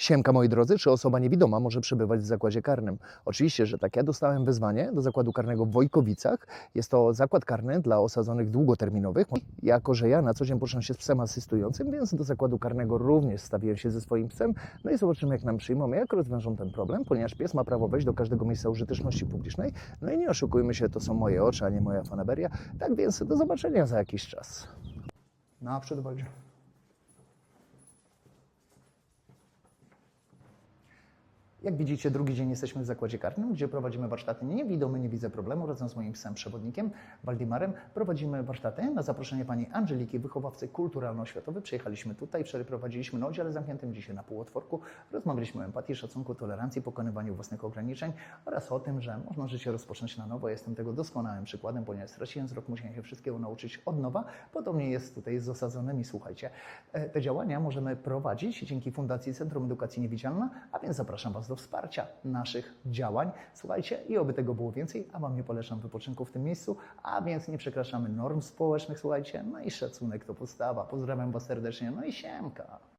Siemka moi drodzy, czy osoba niewidoma może przebywać w zakładzie karnym? Oczywiście, że tak. Ja dostałem wezwanie do zakładu karnego w Wojkowicach. Jest to zakład karny dla osadzonych długoterminowych. Jako, że ja na co dzień poruszam się z psem asystującym, więc do zakładu karnego również stawiłem się ze swoim psem. No i zobaczymy, jak nam przyjmą, jak rozwiążą ten problem, ponieważ pies ma prawo wejść do każdego miejsca użyteczności publicznej. No i nie oszukujmy się, to są moje oczy, a nie moja fanaberia. Tak więc do zobaczenia za jakiś czas. Naprzód będzie. Jak widzicie, drugi dzień jesteśmy w zakładzie karnym, gdzie prowadzimy warsztaty niewidomy, nie widzę problemu. Razem z moim psem przewodnikiem, Waldimarem, prowadzimy warsztaty na zaproszenie pani Angeliki, wychowawcy kulturalno-oświatowej. Przyjechaliśmy tutaj, wczoraj prowadziliśmy na oddziale zamkniętym, dzisiaj na półotworku. Rozmawialiśmy o empatii, szacunku, tolerancji, pokonywaniu własnych ograniczeń oraz o tym, że można życie rozpocząć na nowo. Jestem tego doskonałym przykładem, ponieważ straciłem wzrok, musiałem się wszystkiego nauczyć od nowa. Podobnie jest tutaj z osadzonymi. Słuchajcie, e, te działania możemy prowadzić dzięki Fundacji Centrum Edukacji Niewidzialna, a więc zapraszam Was do wsparcia naszych działań. Słuchajcie, i oby tego było więcej, a Wam nie polecam wypoczynku w tym miejscu, a więc nie przekraczamy norm społecznych, słuchajcie, no i szacunek to podstawa. Pozdrawiam Was serdecznie, no i siemka.